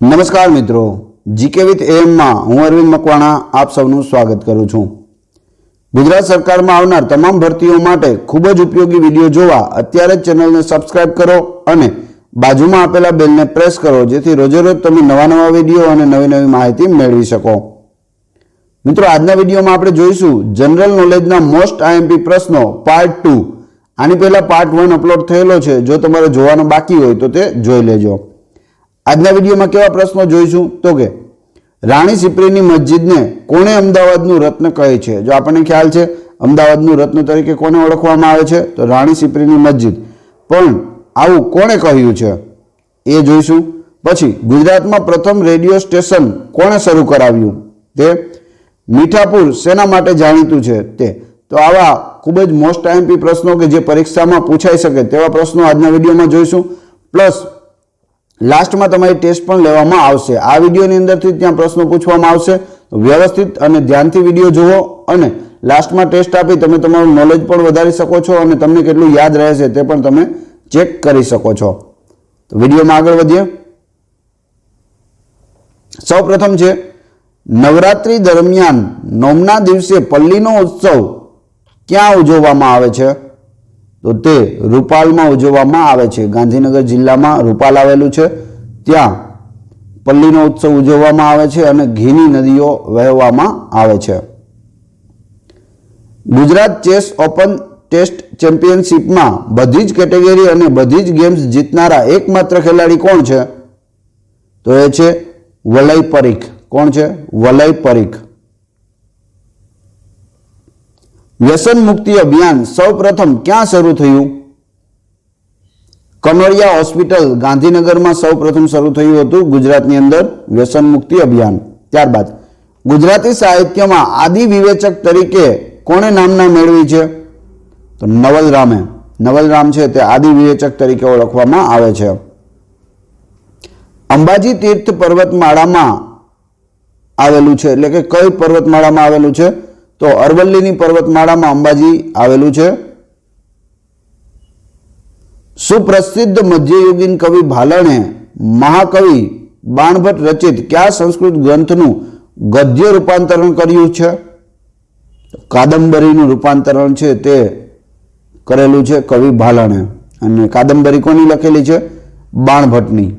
નમસ્કાર મિત્રો, GK with એમમાં હું અરવિંદ મકવાણા આપ સૌનું સ્વાગત કરું છું. ગુજરાત સરકારમાં આવનાર તમામ ભરતીઓ માટે ખૂબ જ ઉપયોગી વીડિયો જોવા અત્યારે જ ચેનલને સબસ્ક્રાઇબ કરો અને બાજુમાં આપેલા બેલને પ્રેસ કરો, જેથી રોજેરોજ તમે નવા નવા વીડિયો અને નવી નવી માહિતી મેળવી શકો. મિત્રો, આજના વિડીયોમાં આપણે જોઈશું જનરલ નોલેજના મોસ્ટ આઈએમપી પ્રશ્નો પાર્ટ ટુ. આની પહેલા પાર્ટ વન અપલોડ થયેલો છે. જો તમારે જોવાનો બાકી હોય તો તે જોઈ લેજો. આજના વિડીયોમાં કેવા પ્રશ્નો જોઈશું? તો કે, રાણી સિપ્રીની મસ્જિદને કોણે અમદાવાદનું રત્ન કહે છે? જો આપણને ખ્યાલ છે, અમદાવાદનું રત્ન તરીકે કોને ઓળખવામાં આવે છે? તો રાણી સિપ્રીની મસ્જિદ. પણ આવું કોણે કહ્યું છે? એ જોઈશું. પછી, ગુજરાતમાં પ્રથમ રેડિયો સ્ટેશન કોણે શરૂ કરાવ્યું? તે મીઠાપુર શેના માટે જાણીતું છે તે. તો આવા ખૂબ જ મોસ્ટ આઈએમપી પ્રશ્નો કે જે પરીક્ષામાં પૂછાઈ શકે તેવા પ્રશ્નો આજના વિડીયોમાં જોઈશું. પ્લસ લાસ્ટમાં તમારી ટેસ્ટ પણ લેવામાં આવશે. આ વિડીયોની અંદરથી ત્યાં પ્રશ્નો પૂછવામાં આવશે. વ્યવસ્થિત અને ધ્યાનથી વીડિયો જુઓ અને લાસ્ટમાં ટેસ્ટ આપી તમે તમારું નોલેજ પણ વધારી શકો છો અને તમને કેટલું યાદ રહેશે તે પણ તમે ચેક કરી શકો છો. તો વિડીયોમાં આગળ વધીએ. સૌ પ્રથમ છે, નવરાત્રી દરમિયાન નોમના દિવસે પલ્લીનો ઉત્સવ ક્યાં ઉજવવામાં આવે છે? તો તે રૂપાલમાં ઉજવવામાં આવે છે. ગાંધીનગર જિલ્લામાં રૂપાલ આવેલું છે. ત્યાં પલ્લીનો ઉત્સવ ઉજવવામાં આવે છે અને ઘીની નદીઓ વહેવામાં આવે છે. ગુજરાત ચેસ ઓપન ટેસ્ટ ચેમ્પિયનશિપમાં બધી જ કેટેગરી અને બધી જ ગેમ્સ જીતનારા એકમાત્ર ખેલાડી કોણ છે? તો એ છે વલય પરીખ. કોણ છે? વલય પરીખ. વ્યસન મુક્તિ અભિયાન સૌ પ્રથમ ક્યાં શરૂ થયું? કનોડિયા હોસ્પિટલ ગાંધીનગરમાં સૌ પ્રથમ શરૂ થયું હતું ગુજરાતની અંદર વ્યસન મુક્તિ અભિયાન. ત્યારબાદ ગુજરાતી સાહિત્યમાં આદિ વિવેચક તરીકે કોણે નામના મેળવી છે? તો નવલરામે. નવલરામ છે તે આદિ વિવેચક તરીકે ઓળખવામાં આવે છે. અંબાજી તીર્થ પર્વતમાળામાં આવેલું છે. એટલે કે કઈ પર્વતમાળામાં આવેલું છે? તો અરવલ્લીની પર્વતમાળામાં અંબાજી આવેલું છે. સુપ્રસિદ્ધ મધ્યયુગીન કવિ ભાલણે મહાકવિ બાણભટ્ટ રચિત કયા સંસ્કૃત ગ્રંથનું ગદ્ય રૂપાંતરણ કર્યું છે? કાદંબરીનું રૂપાંતરણ છે તે કરેલું છે કવિ ભાલણે. અને કાદંબરી કોની લખેલી છે? બાણભટ્ટની.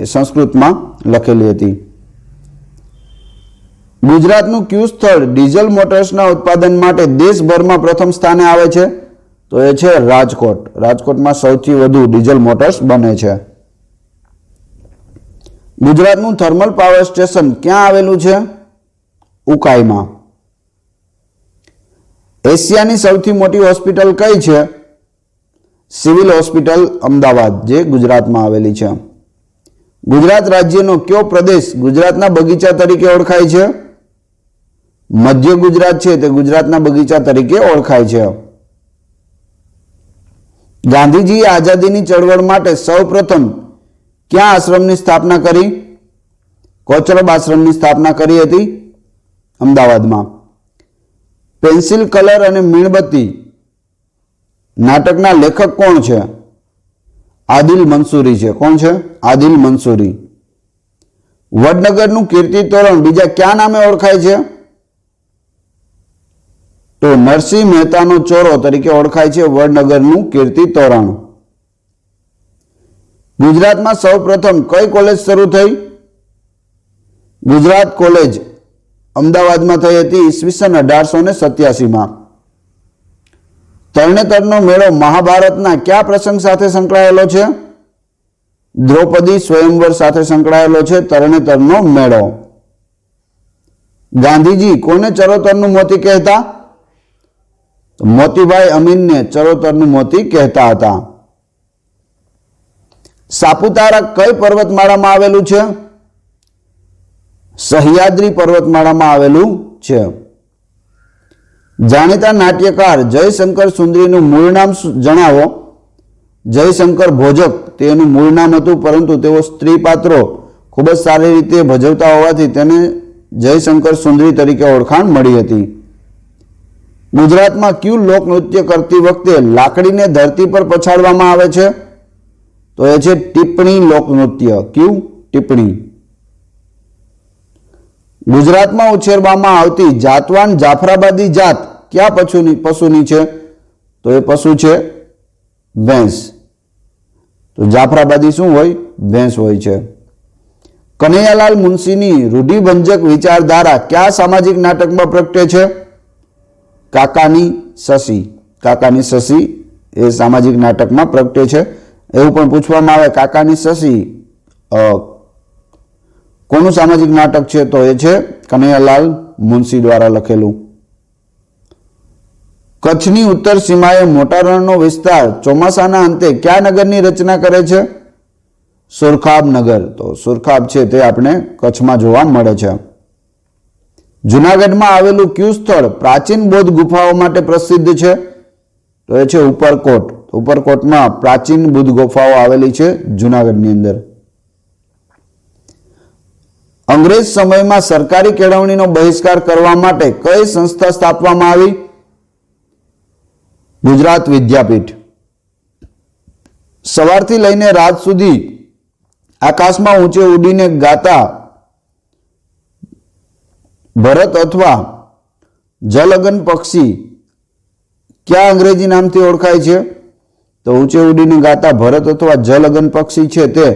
એ સંસ્કૃતમાં લખેલી હતી. ગુજરાતનું કયું સ્થળ ડીઝલ મોટર્સના ઉત્પાદન માટે દેશભરમાં પ્રથમ સ્થાને આવે છે? તો એ છે રાજકોટ. રાજકોટમાં સૌથી વધુ ડીઝલ મોટર્સ બને છે. ગુજરાતનું થર્મલ પાવર સ્ટેશન ક્યાં આવેલું છે? ઉકાઈમાં. એશિયાની સૌથી મોટી હોસ્પિટલ કઈ છે? સિવિલ હોસ્પિટલ અમદાવાદ, જે ગુજરાતમાં આવેલી છે. ગુજરાત રાજ્યનો કયો પ્રદેશ ગુજરાતના બગીચા તરીકે ઓળખાય છે? મધ્ય ગુજરાત છે તે ગુજરાતના બગીચા તરીકે ઓળખાય છે. ગાંધીજીએ આઝાદીની ચળવળ માટે સૌ પ્રથમ ક્યાં આશ્રમની સ્થાપના કરી? કોચરબ આશ્રમની સ્થાપના કરી હતી અમદાવાદમાં. પેન્સિલ કલર અને મીણબત્તી નાટકના લેખક કોણ છે? આદિલ મંસૂરી છે. કોણ છે? આદિલ મંસૂરી. વડનગરનું કીર્તિ તોરણ બીજા ક્યાં નામે ઓળખાય છે? તો નરસિંહ મહેતાનો ચોરો તરીકે ઓળખાય છે વડનગરનું કીર્તિ તોરણ. ગુજરાતમાં સૌ પ્રથમ કઈ કોલેજ શરૂ થઈ? ગુજરાત કોલેજ અમદાવાદમાં થઈ હતી ઈસવીસન અઢારસો ને સત્યાસીમાં. તરણેતરનો મેળો મહાભારતના કયા પ્રસંગ સાથે સંકળાયેલો છે? દ્રૌપદી સ્વયંવર સાથે સંકળાયેલો છે તરણેતરનો મેળો. ગાંધીજી કોને ચરોતરનું મોતી કહેતા? મોતીભાઈ અમીનને ચરોતરનું મોતી કહેતા હતા. સાપુતારા કઈ પર્વતમાળામાં આવેલું છે? સહ્યાદ્રી પર્વતમાળામાં આવેલું છે. જાણીતા નાટ્યકાર જયશંકર સુંદરીનું મૂળ નામ જણાવો. જયશંકર ભોજક, તેનું મૂળ નામ હતું, પરંતુ તેઓ સ્ત્રી પાત્રો ખૂબ જ સારી રીતે ભજવતા હોવાથી તેને જયશંકર સુંદરી તરીકે ઓળખાણ મળી હતી. ગુજરાતમાં કયું લોકનૃત્ય કરતી વખતે લાકડીને ધરતી પર પછાડવામાં આવે છે? તો એ છે ટિપ્પણી લોકનૃત્ય. કયું? ટિપ્પણી. ગુજરાતમાં ઉછેરવામાં આવતી જાતવાન જાફરાબાદી જાત ક્યાં પશુની પશુની છે? તો એ પશુ છે ભેંસ. તો જાફરાબાદી શું હોય? ભેંસ હોય છે. કનૈયાલાલ મુનશીની રૂઢિભંજક વિચારધારા કયા સામાજિક નાટકમાં પ્રગટે છે? કાકાની શશી કાકાની શશી એ સામાજિક નાટકમાં પ્રગટે છે. એવું પણ પૂછવામાં આવે, કાકાની શશી કોનું સામાજિક નાટક છે? તો એ છે કનૈયાલાલ મુનશી દ્વારા લખેલું. કચ્છની ઉત્તર સીમાએ મોટા રણનો વિસ્તાર ચોમાસાના અંતે કયા નગરની રચના કરે છે? સુરખાબ નગર. તો સુરખાબ છે તે આપણે કચ્છમાં જોવા મળે છે. જુનાગઢમાં આવેલું ક્યુ સ્થળ પ્રાચીન બૌદ્ધ ગુફાઓ માટે પ્રસિદ્ધ છે? તો એ છે ઉપરકોટ. ઉપરકોટમાં પ્રાચીન બુદ્ધ ગુફાઓ આવેલી છે જુનાગઢની અંદર. અંગ્રેજ સમયમાં સરકારી કેળવણીનો બહિષ્કાર કરવા માટે કઈ સંસ્થા સ્થાપવામાં આવી? ગુજરાત વિદ્યાપીઠ. સવારથી લઈને રાત સુધી આકાશમાં ઊંચે ઉડીને ગાતા ભરત અથવા જલગન પક્ષી ક્યાં અંગ્રેજી નામથી ઓળખાય છે? તો ઊંચે ઉડીને ગાતા ભરત અથવા જલગન પક્ષી છે તે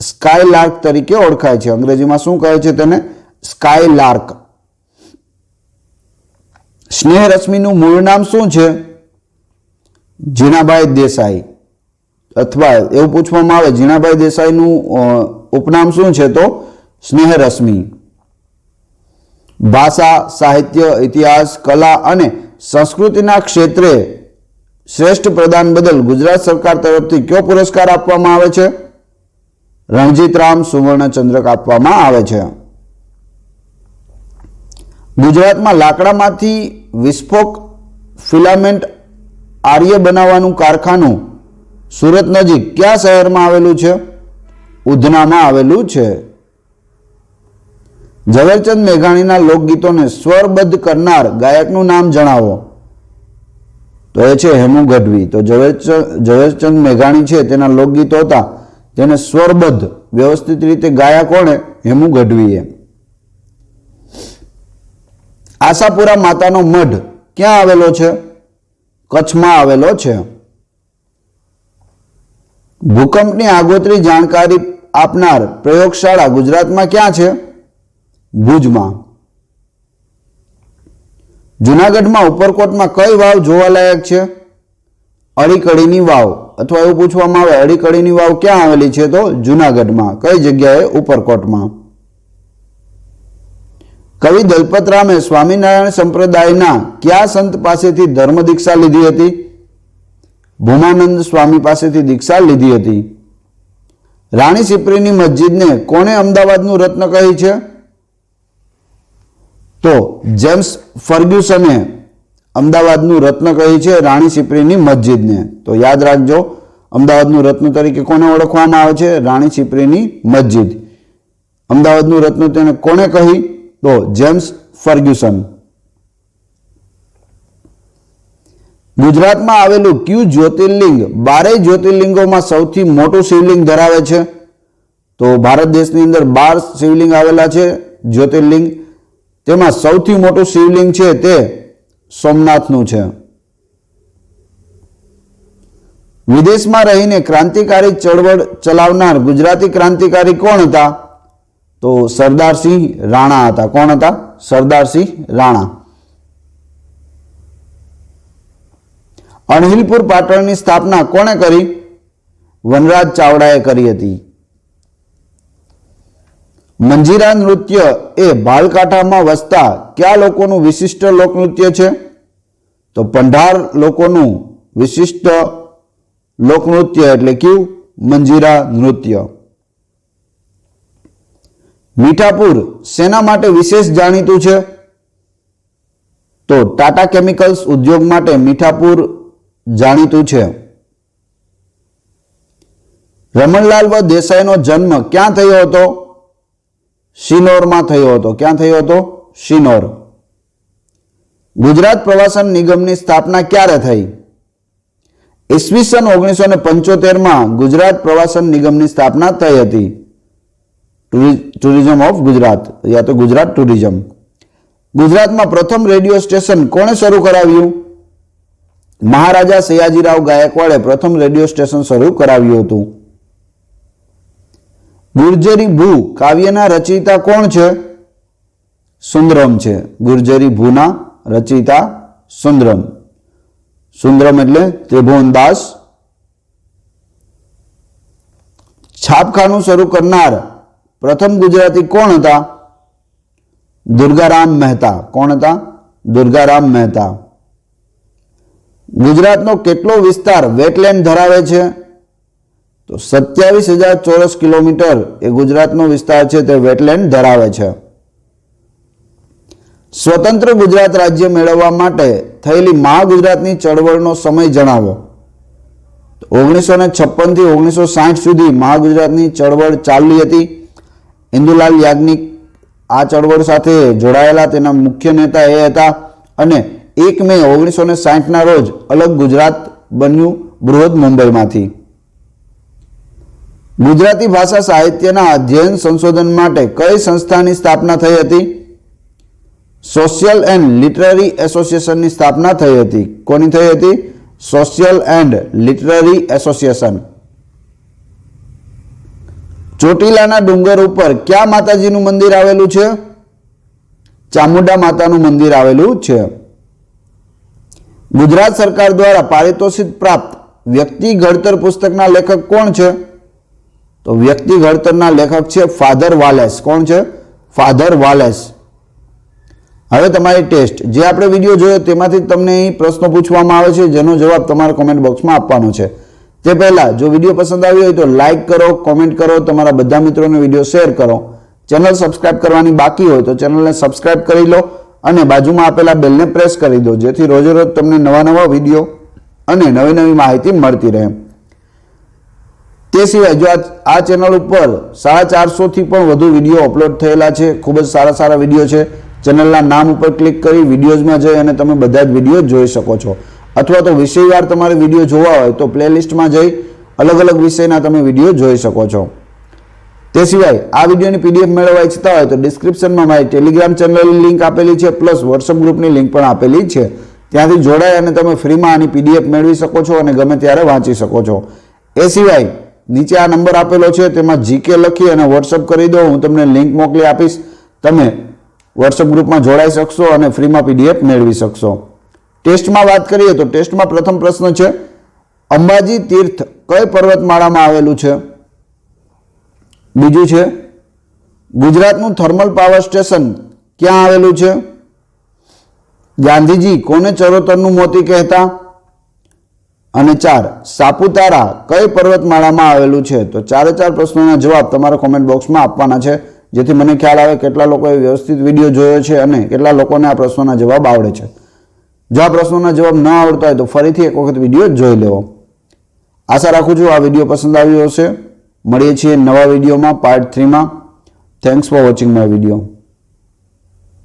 સ્કાય લાર્ક તરીકે ઓળખાય છે. અંગ્રેજીમાં શું કહે છે તેને? સ્કાય લાર્ક સ્નેહ રશ્મિનું મૂળ નામ શું છે? જીણાભાઈ દેસાઈ. અથવા એવું પૂછવામાં આવે જીણાભાઈ દેસાઈનું ઉપનામ શું છે તો? સ્નેહ રશ્મિ ભાષા, સાહિત્ય, ઇતિહાસ, કલા અને સંસ્કૃતિના ક્ષેત્રે શ્રેષ્ઠ પ્રદાન બદલ ગુજરાત સરકાર તરફથી કયો પુરસ્કાર આપવામાં આવે છે? રણજીતરામ સુવર્ણચંદ્રક આપવામાં આવે છે. ગુજરાતમાં લાકડામાંથી વિસ્ફોક ફિલામેન્ટ આર્ય બનાવવાનું કારખાનું સુરત નજીક કયા શહેરમાં આવેલું છે? ઉધનામાં આવેલું છે. ઝવેરચંદ મેઘાણીના લોકગીતોને સ્વરબદ્ધ કરનાર ગાયકનું નામ જણાવો. તો એ છે હેમુ ગઢવી. તો ઝવેરચંદ ઝવેરચંદ મેઘાણી છે, તેના લોકગીતો હતા. તેને સ્વરબદ્ધ, વ્યવસ્થિત રીતે ગાયા કોણે? હેમુ ગઢવીએ. આશાપુરા માતાનો મઢ ક્યાં આવેલો છે? કચ્છમાં આવેલો છે. ભૂકંપની આગોતરી જાણકારી આપનાર પ્રયોગશાળા ગુજરાતમાં ક્યાં છે? ભુજમાં. જુનાગઢમાં ઉપરકોટમાં કઈ વાવ જોવાલાયક છે? અડીકડીની વાવ. અથવા એવું પૂછવામાં આવે, અડીકડીની વાવ ક્યાં આવેલી છે તો જુનાગઢમાં? કઈ જગ્યાએ? ઉપરકોટમાં. કવિ દલપતરામે સ્વામિનારાયણ સંપ્રદાયના કયા સંત પાસેથી ધર્મ દીક્ષા લીધી હતી? ભૂમાનંદ સ્વામી પાસેથી દીક્ષા લીધી હતી. રાણી સિપ્રીની મસ્જિદને કોણે અમદાવાદનું રત્ન કહી છે? તો જેમ્સ ફર્ગ્યુસને અમદાવાદનું રત્ન કહી છે રાણી સિપ્રીની મસ્જિદને. તો યાદ રાખજો, અમદાવાદનું રત્ન તરીકે કોને ઓળખવામાં આવે છે? રાણી સિપ્રીની મસ્જિદ. અમદાવાદનું રત્ન તેને કોણે કહી? તો જેમ્સ ફર્ગ્યુસન. ગુજરાતમાં આવેલું કયું જ્યોતિર્લિંગ બારેય જ્યોતિર્લિંગોમાં સૌથી મોટું શિવલિંગ ધરાવે છે. તો ભારત દેશની અંદર બાર શિવલિંગ આવેલા છે. જ્યોતિર્લિંગ તેમાં સૌથી મોટું શિવલિંગ છે તે સોમનાથનું છે. વિદેશમાં રહીને ક્રાંતિકારી ચળવળ ચલાવનાર ગુજરાતી ક્રાંતિકારી કોણ હતા? તો સરદારસિંહ રાણા હતા. કોણ હતા? સરદારસિંહ રાણા. અણહિલપુર પાટણની સ્થાપના કોણે કરી? વનરાજ ચાવડાએ કરી હતી. મંજીરા નૃત્ય એ ભાલકાંઠામાં વસતા કયા લોકોનું વિશિષ્ટ લોકનૃત્ય છે? તો પંઢાર લોકોનું વિશિષ્ટ લોકનૃત્ય એટલે કયું? મંજીરા નૃત્ય. મીઠાપુર શેના માટે વિશેષ જાણીતું છે? તો ટાટા કેમિકલ્સ ઉદ્યોગ માટે મીઠાપુર જાણીતું છે. રમણલાલ દેસાઈનો જન્મ ક્યાં થયો હતો? શિનોરમાં થયો હતો. ક્યાં થયો હતો? શિનોર. ગુજરાત પ્રવાસન નિગમની સ્થાપના ક્યારે થઈ? ઈસવીસન ઓગણીસો ને પંચોતેરમાં ગુજરાત પ્રવાસન નિગમની સ્થાપના થઈ હતી. ટુરિઝમ ઓફ ગુજરાત, યા તો ગુજરાત ટુરિઝમ. ગુજરાતમાં પ્રથમ રેડિયો સ્ટેશન કોણે શરૂ કરાવ્યું? મહારાજા સયાજીરાવ ગાયકવાડે પ્રથમ રેડિયો સ્ટેશન શરૂ કરાવ્યું હતું. ગુર્જરી ભૂ કાવ્યના રચયિતા કોણ છે? સુંદરમ છે. ગુર્જરી ભૂના રચયિતા સુંદરમ. સુંદરમ એટલે ત્રિભુવનદાસ છાપખાનું શરૂ કરનાર પ્રથમ ગુજરાતી કોણ હતા? દુર્ગારામ મહેતા. કોણ હતા? દુર્ગારામ મહેતા. ગુજરાતનો કેટલો વિસ્તાર વેટલેન્ડ ધરાવે છે? તો સત્યાવીસ હજાર ચોરસ કિલોમીટર એ ગુજરાતનો વિસ્તાર છે, તે વેટલેન્ડ ધરાવે છે. સ્વતંત્ર ગુજરાત રાજ્ય મેળવવા માટે થયેલી મહાગુજરાતની ચળવળનો સમય જણાવો. ઓગણીસો ને છપ્પનથી ઓગણીસો સાઠ સુધી મહાગુજરાતની ચળવળ ચાલી હતી. ઇન્દુલાલ યાજ્ઞિક આ ચળવળ સાથે જોડાયેલા તેના મુખ્ય નેતા એ હતા અને એક મે ઓગણીસો ને સાઠના રોજ અલગ ગુજરાત બન્યું બૃહદ મુંબઈમાંથી. ગુજરાતી ભાષા સાહિત્યના અધ્યયન સંશોધન માટે કઈ સંસ્થાની સ્થાપના થઈ હતી? સોશિયલ એન્ડ લિટરરી એસોસિએશનની સ્થાપના થઈ હતી. કોની થઈ હતી? Social and literary association. ચોટીલાના ડુંગર ઉપર ક્યાં માતાજીનું મંદિર આવેલું છે? ચામુંડા માતાનું મંદિર આવેલું છે. ગુજરાત સરકાર દ્વારા પારિતોષિક પ્રાપ્ત વ્યક્તિ ઘડતર પુસ્તકના લેખક કોણ છે? તો વ્યક્તિ ઘડતરના લેખક છે ફાધર વાલેસ. કોણ છે? Father Valles. હવે તમારી ટેસ્ટ. જે આપણે વીડિયો જોયો તેમાંથી તમને અહીં પ્રશ્નો પૂછવામાં આવે છે, જેનો જવાબ તમારા કોમેન્ટ બોક્સમાં આપવાનો છે. તે પહેલાં, જો વીડિયો પસંદ આવ્યો હોય તો લાઇક કરો કોમેન્ટ કરો, તમારા બધા મિત્રોને વીડિયો શેર કરો. ચેનલ સબસ્ક્રાઇબ કરવાની બાકી હોય તો ચેનલને સબસ્ક્રાઇબ કરી લો અને બાજુમાં આપેલા બેલને પ્રેસ કરી દો, જેથી રોજે રોજ તમને નવા નવા વીડિયો અને નવી નવી માહિતી મળતી રહે. તે સિવાય જો આ- ચેનલ ઉપર સાડા ચારસોથી પણ વધુ વીડિયો અપલોડ થયેલા છે, ખૂબ જ સારા સારા વીડિયો છે. ચેનલના નામ ઉપર ક્લિક કરી વિડીયોઝમાં જઈ અને તમે બધા જ વીડિયો જોઈ શકો છો. અથવા તો વિષયવાર તમારે વીડિયો જોવા હોય તો પ્લેલિસ્ટમાં જઈ, અલગ અલગ વિષયના તમે વીડિયો જોઈ શકો છો. તે સિવાય આ વિડીયોની પીડીએફ મેળવવા ઈચ્છતા હોય તો ડિસ્ક્રિપ્શનમાં મારી ટેલિગ્રામ ચેનલની લિંક આપેલી છે પ્લસ વોટ્સઅપ ગ્રુપની લિંક પણ આપેલી છે. ત્યાંથી જોડાય અને તમે ફ્રીમાં આની પીડીએફ મેળવી શકો છો અને ગમે ત્યારે વાંચી શકો છો. એ સિવાય નીચે આ નંબર આપેલો છે, તેમાં જીકે લખી અને વોટ્સઅપ કરી દો, હું તમને લિંક મોકલી આપીશ. તમે વોટ્સઅપ ગ્રુપમાં જોડાઈ શકશો અને ફ્રીમાં પીડીએફ મેળવી શકશો. ટેસ્ટમાં વાત કરીએ તો ટેસ્ટમાં પ્રથમ પ્રશ્ન છે, અંબાજી તીર્થ કઈ પર્વતમાળામાં આવેલું છે? બીજું છે, ગુજરાતનું થર્મલ પાવર સ્ટેશન ક્યાં આવેલું છે? ગાંધીજી કોને ચરોતરનું મોતી કહેતા? અને ચાર, સાપુતારા કઈ પર્વતમાળામાં આવેલું છે? તો ચારે ચાર પ્રશ્નોના જવાબ તમારા કોમેન્ટ બોક્સમાં આપવાના છે, જેથી મને ખ્યાલ આવે કેટલા લોકોએ વ્યવસ્થિત વીડિયો જોયો છે અને કેટલા લોકોને આ પ્રશ્નોના જવાબ આવડે છે. જો આ પ્રશ્નોના જવાબ ન આવડતા હોય તો ફરીથી એક વખત વીડિયો જોઈ લેવો. આશા રાખું છું આ વીડિયો પસંદ આવ્યો હશે. મળીએ છીએ નવા વિડીયોમાં part થ્રીમાં thanks for watching my video